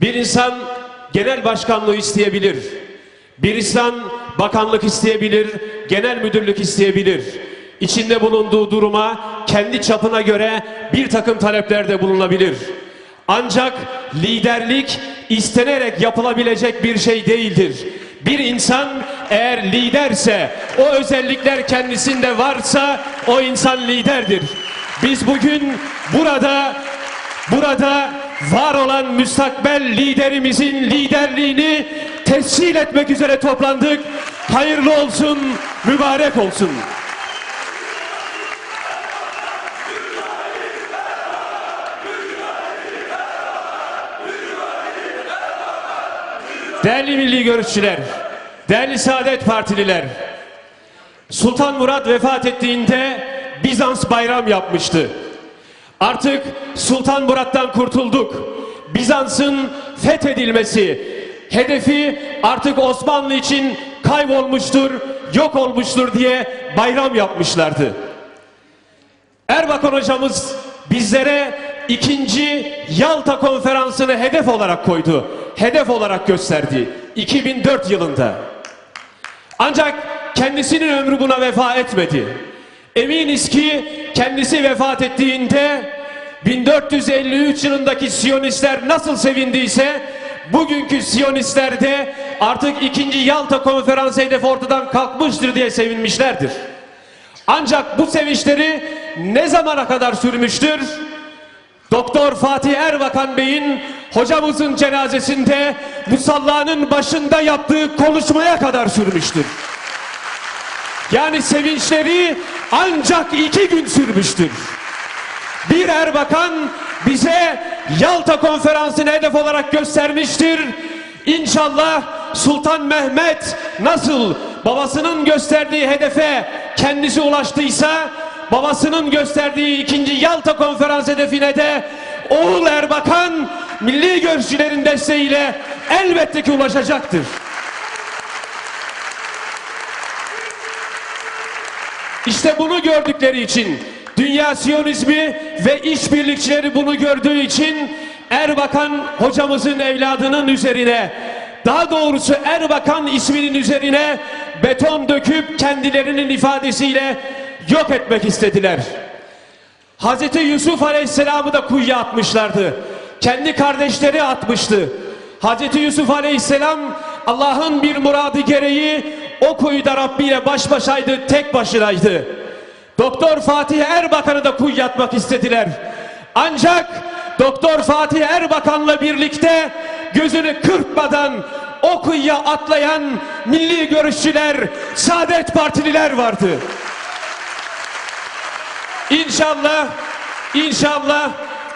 Bir insan genel başkanlığı isteyebilir. Bir insan bakanlık isteyebilir, genel müdürlük isteyebilir. İçinde bulunduğu duruma kendi çapına göre bir takım taleplerde bulunabilir. Ancak liderlik istenerek yapılabilecek bir şey değildir. Bir insan eğer liderse, o özellikler kendisinde varsa o insan liderdir. Biz bugün burada burada var olan müstakbel liderimizin liderliğini tescil etmek üzere toplandık. Hayırlı olsun, mübarek olsun. Değerli milli görüşçüler, değerli Saadet Partililer, Sultan Murat vefat ettiğinde Bizans bayram yapmıştı. Artık Sultan Murat'tan kurtulduk. Bizans'ın fethedilmesi, hedefi artık Osmanlı için kaybolmuştur, yok olmuştur diye bayram yapmışlardı. Erbakan hocamız bizlere ikinci Yalta konferansını hedef olarak koydu. Hedef olarak gösterdi. 2004 yılında. Ancak kendisinin ömrü buna vefa etmedi. Eminiz ki kendisi vefat ettiğinde 1453 yılındaki Siyonistler nasıl sevindiyse bugünkü Siyonistler de artık ikinci Yalta konferansı hedefi ortadan kalkmıştır diye sevinmişlerdir. Ancak bu sevinçleri ne zamana kadar sürmüştür? Doktor Fatih Erbakan Bey'in hocamızın cenazesinde musallanın başında yaptığı konuşmaya kadar sürmüştür. Yani sevinçleri ancak iki gün sürmüştür. Bir Erbakan bize Yalta konferansını hedef olarak göstermiştir. İnşallah Sultan Mehmet nasıl babasının gösterdiği hedefe kendisi ulaştıysa babasının gösterdiği ikinci Yalta konferans hedefine de oğul Erbakan milli görüşçülerin desteğiyle elbette ki ulaşacaktır. İşte bunu gördükleri için dünya siyonizmi ve işbirlikçileri bunu gördüğü için Erbakan hocamızın evladının üzerine daha doğrusu Erbakan isminin üzerine beton döküp kendilerinin ifadesiyle yok etmek istediler. Hazreti Yusuf Aleyhisselam'ı da kuyuya atmışlardı. Kendi kardeşleri atmıştı. Hazreti Yusuf Aleyhisselam Allah'ın bir muradı gereği o kuyuda Rabbi ile baş başaydı, tek başınaydı. Doktor Fatih Erbakan'ı da kuyuya atmak istediler. Ancak Doktor Fatih Erbakan'la birlikte gözünü kırpmadan o kuyuya atlayan milli görüşçüler, Saadet Partililer vardı. İnşallah, inşallah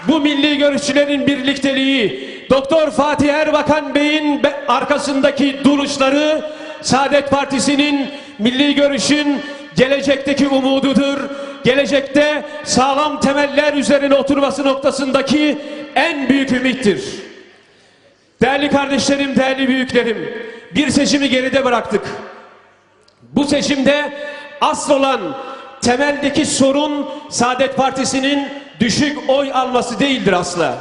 bu milli görüşçülerin birlikteliği, Doktor Fatih Erbakan Bey'in be- arkasındaki duruşları, Saadet Partisi'nin milli görüşün gelecekteki umududur. Gelecekte sağlam temeller üzerine oturması noktasındaki en büyük ümittir. Değerli kardeşlerim, değerli büyüklerim, bir seçimi geride bıraktık. Bu seçimde asıl olan temeldeki sorun Saadet Partisi'nin düşük oy alması değildir asla.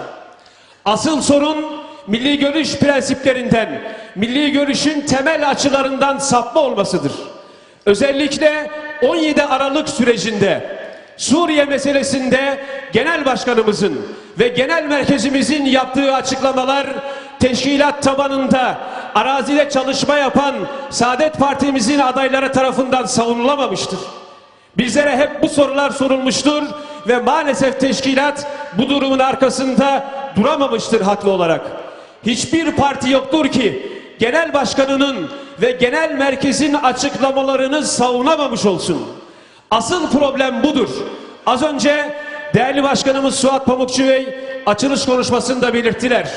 Asıl sorun milli görüş prensiplerinden, milli görüşün temel açılarından sapma olmasıdır. Özellikle 17 Aralık sürecinde Suriye meselesinde genel başkanımızın ve genel merkezimizin yaptığı açıklamalar teşkilat tabanında arazide çalışma yapan Saadet Partimizin adayları tarafından savunulamamıştır. Bizlere hep bu sorular sorulmuştur ve maalesef teşkilat bu durumun arkasında duramamıştır haklı olarak. Hiçbir parti yoktur ki genel başkanının ve genel merkezin açıklamalarını savunamamış olsun. Asıl problem budur. Az önce değerli başkanımız Suat Pamukçu Bey açılış konuşmasında belirttiler.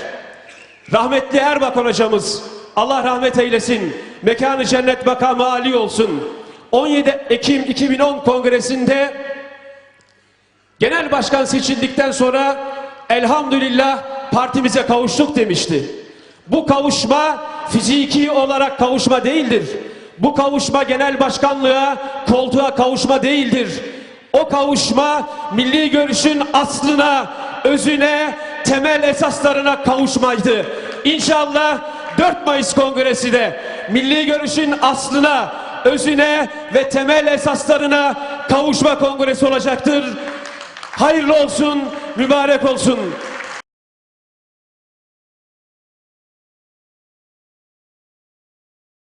Rahmetli Erbakan hocamız Allah rahmet eylesin. Mekanı cennet makamı âli olsun. 17 Ekim 2010 kongresinde genel başkan seçildikten sonra elhamdülillah partimize kavuştuk demişti. Bu kavuşma fiziki olarak kavuşma değildir. Bu kavuşma genel başkanlığa, koltuğa kavuşma değildir. O kavuşma milli görüşün aslına, özüne, temel esaslarına kavuşmaydı. İnşallah 4 Mayıs Kongresi de milli görüşün aslına, özüne ve temel esaslarına kavuşma kongresi olacaktır. Hayırlı olsun, mübarek olsun.